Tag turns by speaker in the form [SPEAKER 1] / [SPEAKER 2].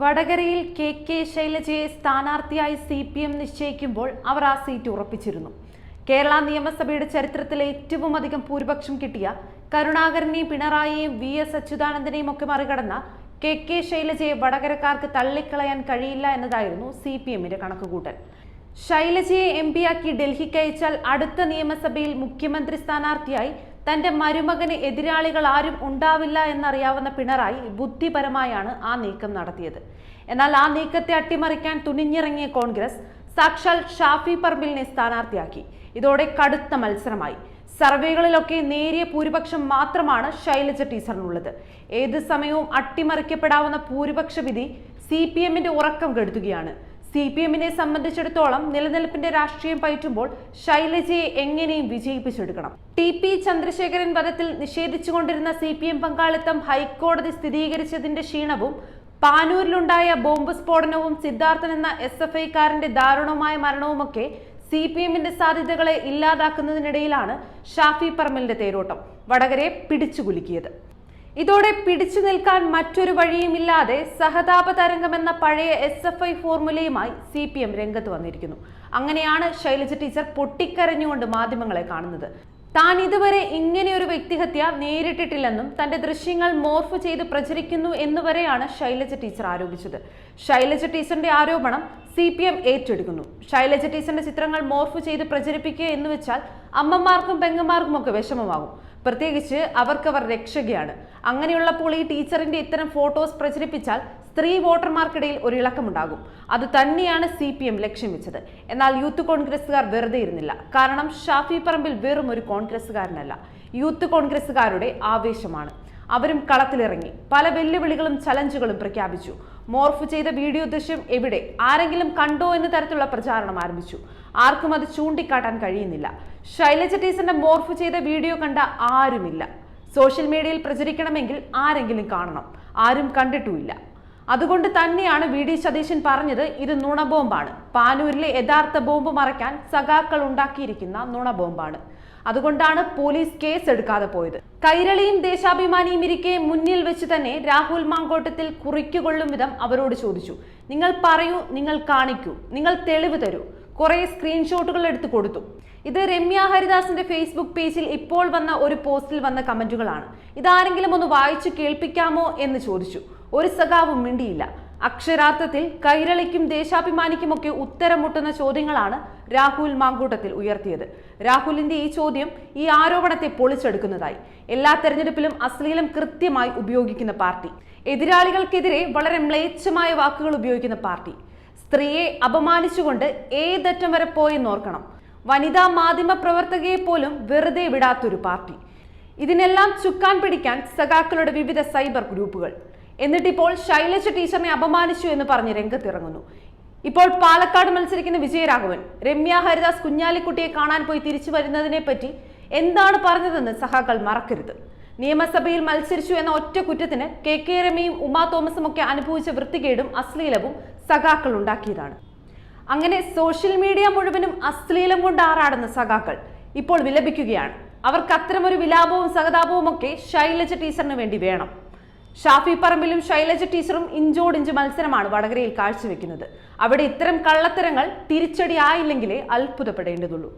[SPEAKER 1] വടകരയിൽ K K ശൈലജയെ സ്ഥാനാർത്ഥിയായി സി പി എം നിശ്ചയിക്കുമ്പോൾ അവർ ആ സീറ്റ് ഉറപ്പിച്ചിരുന്നു. കേരള നിയമസഭയുടെ ചരിത്രത്തിലെ ഏറ്റവും അധികം ഭൂരിപക്ഷം കിട്ടിയ കരുണാകരനെയും പിണറായിയെയും വി എസ് അച്യുതാനന്ദനെയും ഒക്കെ മറികടന്ന കെ കെ ശൈലജയെ വടകരക്കാർക്ക് തള്ളിക്കളയാൻ കഴിയില്ല എന്നതായിരുന്നു സി പി എമ്മിന്റെ കണക്കുകൂട്ടൽ. ശൈലജയെ എം പിയാക്കി ഡൽഹിക്ക് അയച്ചാൽ അടുത്ത നിയമസഭയിൽ മുഖ്യമന്ത്രി സ്ഥാനാർത്ഥിയായി തന്റെ മരുമകന് എതിരാളികൾ ആരും ഉണ്ടാവില്ല എന്നറിയാവുന്ന പിണറായി ബുദ്ധിപരമായാണ് ആ നീക്കം നടത്തിയത്. എന്നാൽ ആ നീക്കത്തെ അട്ടിമറിക്കാൻ തുനിഞ്ഞിറങ്ങിയ കോൺഗ്രസ് സാക്ഷാൽ ഷാഫി പറമ്പിലിനെ സ്ഥാനാർത്ഥിയാക്കി. ഇതോടെ കടുത്ത മത്സരമായി. സർവേകളിലൊക്കെ നേരിയ ഭൂരിപക്ഷം മാത്രമാണ് ശൈലജ ടീച്ചറിനുള്ളത്. ഏത് സമയവും അട്ടിമറിക്കപ്പെടാവുന്ന ഭൂരിപക്ഷ വിധി സി പി എമ്മിന്റെ ഉറക്കം കെടുത്തുകയാണ്. സി പി എമ്മിനെ സംബന്ധിച്ചിടത്തോളം നിലനിൽപ്പിന്റെ രാഷ്ട്രീയം പയറ്റുമ്പോൾ ശൈലജയെ എങ്ങനെയും വിജയിപ്പിച്ചെടുക്കണം. ടി പി ചന്ദ്രശേഖരൻ വധത്തിൽ നിഷേധിച്ചുകൊണ്ടിരുന്ന സി പി എം പങ്കാളിത്തം ഹൈക്കോടതി സ്ഥിരീകരിച്ചതിന്റെ ക്ഷീണവും പാനൂരിലുണ്ടായ ബോംബ് സ്ഫോടനവും സിദ്ധാർത്ഥൻ എന്ന എസ് എഫ് ഐക്കാരന്റെ ദാരുണമായ മരണവുമൊക്കെ സി പി എമ്മിന്റെ സാധ്യതകളെ ഇല്ലാതാക്കുന്നതിനിടയിലാണ് ഷാഫി പറമ്പലിന്റെ തേരോട്ടം. വടകരെ പിടിച്ചുകുലുക്കിയത്. ഇതോടെ പിടിച്ചു നിൽക്കാൻ മറ്റൊരു വഴിയുമില്ലാതെ സഹതാപ തരംഗം എന്ന പഴയ എസ് എഫ് ഐ ഫോർമുലയുമായി സി പി എം രംഗത്ത് വന്നിരിക്കുന്നു. അങ്ങനെയാണ് ശൈലജ ടീച്ചർ പൊട്ടിക്കരഞ്ഞുകൊണ്ട് മാധ്യമങ്ങളെ കാണുന്നത്. താൻ ഇതുവരെ ഇങ്ങനെയൊരു വ്യക്തിഹത്യ നേരിട്ടിട്ടില്ലെന്നും തന്റെ ദൃശ്യങ്ങൾ മോർഫ് ചെയ്ത് പ്രചരിക്കുന്നു എന്നുവരെയാണ് ശൈലജ ടീച്ചർ ആരോപിച്ചത്. ശൈലജ ടീച്ചറിന്റെ ആരോപണം സി പി എം ഏറ്റെടുക്കുന്നു. ശൈലജ ടീച്ചറിന്റെ ചിത്രങ്ങൾ മോർഫ് ചെയ്ത് പ്രചരിപ്പിക്കുക എന്ന് വെച്ചാൽ അമ്മമാർക്കും പെങ്ങന്മാർക്കും ഒക്കെ വിഷമമാകും. പ്രത്യേകിച്ച് അവർക്കവർ രക്ഷകയാണ്. അങ്ങനെയുള്ളപ്പോൾ ഈ ടീച്ചറിന്റെ ഇത്തരം ഫോട്ടോസ് പ്രചരിപ്പിച്ചാൽ സ്ത്രീ വോട്ടർമാർക്കിടയിൽ ഒരു ഇളക്കമുണ്ടാകും. അത് തന്നെയാണ് സി പി എം ലക്ഷ്യം വെച്ചത്. എന്നാൽ യൂത്ത് കോൺഗ്രസുകാർ വെറുതെ ഇരുന്നില്ല. കാരണം ഷാഫി പറമ്പിൽ വെറും ഒരു കോൺഗ്രസുകാരനല്ല യൂത്ത് കോൺഗ്രസുകാരുടെ ആവേശമാണ്. അവരും കളത്തിലിറങ്ങി. പല വെല്ലുവിളികളും ചലഞ്ചുകളും പ്രഖ്യാപിച്ചു. മോർഫ് ചെയ്ത വീഡിയോ ദൃശ്യം എവിടെ? ആരെങ്കിലും കണ്ടോ എന്ന തരത്തിലുള്ള പ്രചാരണം ആരംഭിച്ചു. ആർക്കും അത് ചൂണ്ടിക്കാട്ടാൻ കഴിയുന്നില്ല. ശൈലജ ടീച്ചറിന്റെ മോർഫ് ചെയ്ത വീഡിയോ കണ്ട ആരുമില്ല. സോഷ്യൽ മീഡിയയിൽ പ്രചരിക്കണമെങ്കിൽ ആരെങ്കിലും കാണണം. ആരും കണ്ടിട്ടുമില്ല. അതുകൊണ്ട് തന്നെയാണ് വി ഡി സതീശൻ പറഞ്ഞത് ഇത് നുണബോംബാണ്. പാനൂരിലെ യഥാർത്ഥ ബോംബ് മറയ്ക്കാൻ സഖാക്കൾ ഉണ്ടാക്കിയിരിക്കുന്ന നുണബോംബാണ്. അതുകൊണ്ടാണ് പോലീസ് കേസ് എടുക്കാതെ പോയത്. കൈരളിയും ദേശാഭിമാനിയും ഇരിക്കെ മുന്നിൽ വെച്ച് തന്നെ രാഹുൽ മാങ്കോട്ടത്തിൽ കുറിക്കുകൊള്ളും വിധം അവരോട് ചോദിച്ചു. നിങ്ങൾ പറയൂ നിങ്ങൾ കാണിക്കൂ നിങ്ങൾ തെളിവ് തരൂ. കുറെ സ്ക്രീൻഷോട്ടുകൾ എടുത്തു കൊടുത്തു. ഇത് രമ്യ ഹരിദാസിന്റെ ഫേസ്ബുക്ക് പേജിൽ ഇപ്പോൾ വന്ന ഒരു പോസ്റ്റിൽ വന്ന കമന്റുകളാണ്. ഇതാരെങ്കിലും ഒന്ന് വായിച്ചു കേൾപ്പിക്കാമോ? എന്ന് ചോദിച്ചു. ഒരു സഖാവും മിണ്ടിയില്ല. അക്ഷരാർത്ഥത്തിൽ കൈരളിക്കും ദേശാഭിമാനിക്കുമൊക്കെ ഉത്തരം മുട്ടുന്ന ചോദ്യങ്ങളാണ് രാഹുൽ മാങ്കൂട്ടത്തിൽ ഉയർത്തിയത്. രാഹുലിന്റെ ഈ ചോദ്യം ഈ ആരോപണത്തെ പൊളിച്ചെടുക്കുന്നതായി. എല്ലാ തെരഞ്ഞെടുപ്പിലും അശ്ലീലം കൃത്യമായി ഉപയോഗിക്കുന്ന പാർട്ടി. എതിരാളികൾക്കെതിരെ വളരെ മ്ലേച്ഛമായ വാക്കുകൾ ഉപയോഗിക്കുന്ന പാർട്ടി. സ്ത്രീയെ അപമാനിച്ചുകൊണ്ട് ഏതറ്റം വരെ പോയെന്നോർക്കണം. വനിതാ മാധ്യമ പ്രവർത്തകയെ പോലും വെറുതെ വിടാത്തൊരു പാർട്ടി. ഇതിനെല്ലാം ചുക്കാൻ പിടിക്കാൻ സഖാക്കളുടെ വിവിധ സൈബർ ഗ്രൂപ്പുകൾ. എന്നിട്ടിപ്പോൾ ശൈലജ ടീച്ചറിനെ അപമാനിച്ചു എന്ന് പറഞ്ഞ് രംഗത്തിറങ്ങുന്നു. ഇപ്പോൾ പാലക്കാട് മത്സരിക്കുന്ന വിജയരാഘവൻ രമ്യ ഹരിദാസ് കുഞ്ഞാലിക്കുട്ടിയെ കാണാൻ പോയി തിരിച്ചു വരുന്നതിനെ പറ്റി എന്താണ് പറഞ്ഞതെന്ന് സഹാക്കൾ മറക്കരുത്. നിയമസഭയിൽ മത്സരിച്ചു എന്ന ഒറ്റ കുറ്റത്തിന് കെ കെ രമയും ഉമാ തോമസും ഒക്കെ അനുഭവിച്ച വൃത്തികേടും അശ്ലീലവും സഖാക്കൾ ഉണ്ടാക്കിയതാണ്. അങ്ങനെ സോഷ്യൽ മീഡിയ മുഴുവനും അശ്ലീലം കൊണ്ട് ആറാടുന്ന സഖാക്കൾ ഇപ്പോൾ വിലപിക്കുകയാണ്. അവർക്ക് അത്തരമൊരു വിലാപവും സഹതാപവും ഒക്കെ ശൈലജ ടീച്ചറിന് വേണ്ടി വേണം. ഷാഫി പറമ്പിലും ശൈലജ ടീച്ചറും ഇഞ്ചോടിഞ്ച് മത്സരമാണ് വടകരയിൽ കാഴ്ചവെക്കുന്നത്. അവിടെ ഇത്തരം കള്ളത്തരങ്ങൾ തിരിച്ചടി ആയില്ലെങ്കിലേ അത്ഭുതപ്പെടേണ്ടതുള്ളൂ.